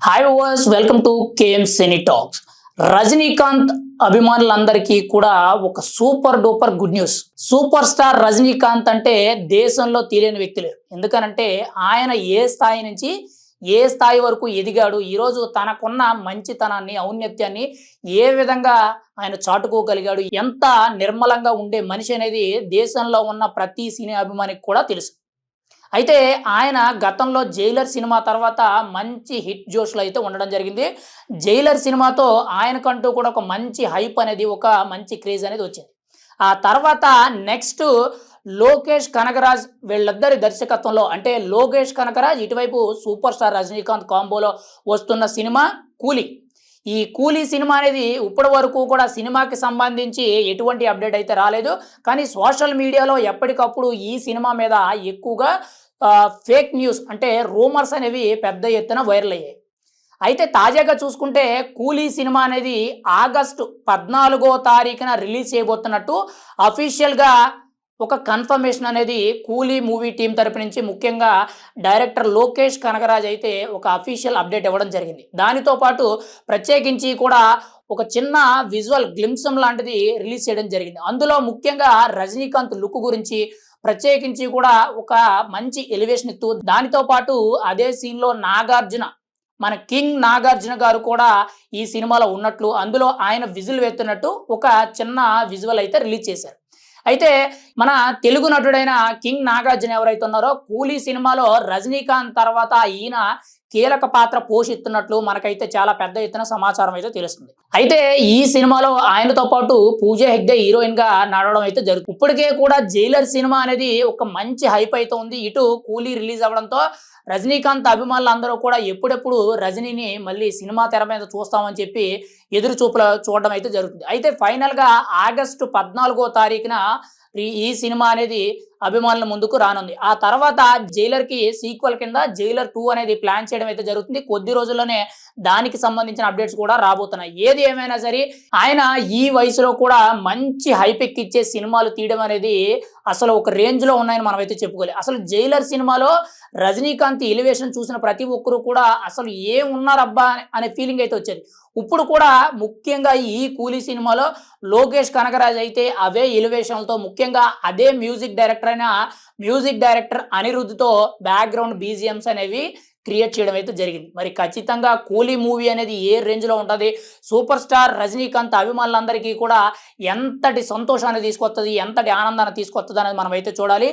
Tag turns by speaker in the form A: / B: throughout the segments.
A: Hi was welcome to KM cine talks Rajinikanth అభిమానులందరికీ కూడా ఒక super duper good news. Super star Rajinikanth అంటే దేశంలో తెలియని వ్యక్తి లేరు ఎందుకనంటే ఆయన ఏ స్థాయి నుంచి ఏ స్థాయి వరకు ఎదిగాడు ఈరోజు తనకున్న మంచితనాన్ని ఔన్నత్యాన్ని ఏ విధంగా ఆయన చాటుకోగలిగాడు ఎంత నిర్మలంగా ఉండే మనిషి అనేది దేశంలో ఉన్న ప్రతి సినీ అభిమానికి కూడా తెలుసు. అయితే ఆయన గతంలో జైలర్ సినిమా తర్వాత మంచి హిట్ జోష్లో అయితే ఉండడం జరిగింది. జైలర్ సినిమాతో ఆయనకంటూ కూడా ఒక మంచి హైప్ అనేది ఒక మంచి క్రేజ్ అనేది వచ్చింది. ఆ తర్వాత నెక్స్ట్ లోకేష్ కనకరాజ్ వీళ్ళిద్దరి దర్శకత్వంలో అంటే లోకేష్ కనకరాజ్ ఇటువైపు సూపర్ స్టార్ రజనీకాంత్ కాంబోలో వస్తున్న సినిమా కూలీ. ఈ కూలీ సినిమా అనేది ఇప్పటి వరకు కూడా సినిమాకి సంబంధించి ఎటువంటి అప్డేట్ అయితే రాలేదు. కానీ సోషల్ మీడియాలో ఎప్పటికప్పుడు ఈ సినిమా మీద ఎక్కువగా ఫేక్ న్యూస్ అంటే రూమర్స్ అనేవి పెద్ద ఎత్తున వైరల్ అయ్యాయి. అయితే తాజాగా చూసుకుంటే కూలీ సినిమా అనేది ఆగస్టు పద్నాలుగో తారీఖున రిలీజ్ చేయబోతున్నట్టు అఫీషియల్గా ఒక కన్ఫర్మేషన్ అనేది కూలీ మూవీ టీం తరపు నుంచి ముఖ్యంగా డైరెక్టర్ లోకేష్ కనగరాజ్ అయితే ఒక అఫీషియల్ అప్డేట్ ఇవ్వడం జరిగింది. దానితో పాటు ప్రత్యేకించి కూడా ఒక చిన్న విజువల్ గ్లిమ్సం లాంటిది రిలీజ్ చేయడం జరిగింది. అందులో ముఖ్యంగా రజనీకాంత్ లుక్ గురించి ప్రత్యేకించి కూడా ఒక మంచి ఎలివేషన్ ఇస్తూ దానితో పాటు అదే సీన్లో నాగార్జున మన కింగ్ నాగార్జున గారు కూడా ఈ సినిమాలో ఉన్నట్లు అందులో ఆయన విజువల్ వేస్తున్నట్టు ఒక చిన్న విజువల్ అయితే రిలీజ్ చేశారు. అయితే మన తెలుగు నటుడైన కింగ్ నాగార్జున ఎవరైతే ఉన్నారో కూలీ సినిమాలో రజనీకాంత్ తర్వాత ఈయన కీలక పాత్ర పోషిస్తున్నట్లు మనకైతే చాలా పెద్ద ఎత్తున సమాచారం అయితే తెలుస్తుంది. అయితే ఈ సినిమాలో ఆయనతో పాటు పూజ హెగ్డే హీరోయిన్గా నడవడం అయితే జరుగుతుంది. ఇప్పటికే కూడా జైలర్ సినిమా అనేది ఒక మంచి హైప్ అయితే ఉంది. ఇటు కూలీ రిలీజ్ అవ్వడంతో రజనీకాంత్ అభిమానులు అందరూ కూడా ఎప్పుడెప్పుడు రజనీని మళ్ళీ సినిమా తెర మీద చూస్తామని చెప్పి ఎదురు చూపుల చూడడం అయితే జరుగుతుంది. అయితే ఫైనల్గా ఆగస్టు పద్నాలుగో తారీఖున ఈ- ఈ సినిమా అనేది అభిమానుల ముందుకు రానుంది. ఆ తర్వాత జైలర్కి సీక్వెల్ కింద జైలర్ టూ అనేది ప్లాన్ చేయడం అయితే జరుగుతుంది. కొద్ది రోజుల్లోనే దానికి సంబంధించిన అప్డేట్స్ కూడా రాబోతున్నాయి. ఏది ఏమైనా సరే ఆయన ఈ వయసులో కూడా మంచి హైపెక్ ఇచ్చే సినిమాలు తీయడం అనేది అసలు ఒక రేంజ్లో ఉన్నాయని మనం అయితే చెప్పుకోలేదు అసలు జైలర్ సినిమాలో రజనీకాంత్ ఎలివేషన్ చూసిన ప్రతి ఒక్కరు కూడా అసలు ఏం ఉన్నారబ్బా అనే ఫీలింగ్ అయితే వచ్చేది. ఇప్పుడు కూడా ముఖ్యంగా ఈ కూలీ సినిమాలో లోకేష్ కనగరాజ్ అయితే అవే ఎలివేషన్లతో ముఖ్యంగా అదే మ్యూజిక్ డైరెక్టర్ అయిన మ్యూజిక్ డైరెక్టర్ అనిరుద్ధ్తో బ్యాక్గ్రౌండ్ బీజిఎమ్స్ అనేవి క్రియేట్ చేయడం అయితే జరిగింది. మరి ఖచ్చితంగా కూలీ మూవీ అనేది ఏ రేంజ్లో ఉంటుంది? సూపర్ స్టార్ రజనీకాంత్ అభిమానులందరికీ కూడా ఎంతటి సంతోషాన్ని తీసుకొస్తుంది ఎంతటి ఆనందాన్ని తీసుకొస్తుంది అనేది మనం అయితే చూడాలి.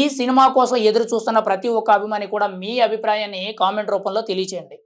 A: ఈ సినిమా కోసం ఎదురు చూస్తున్న ప్రతి ఒక్క అభిమాని కూడా మీ అభిప్రాయాన్ని కామెంట్ రూపంలో తెలియచేయండి.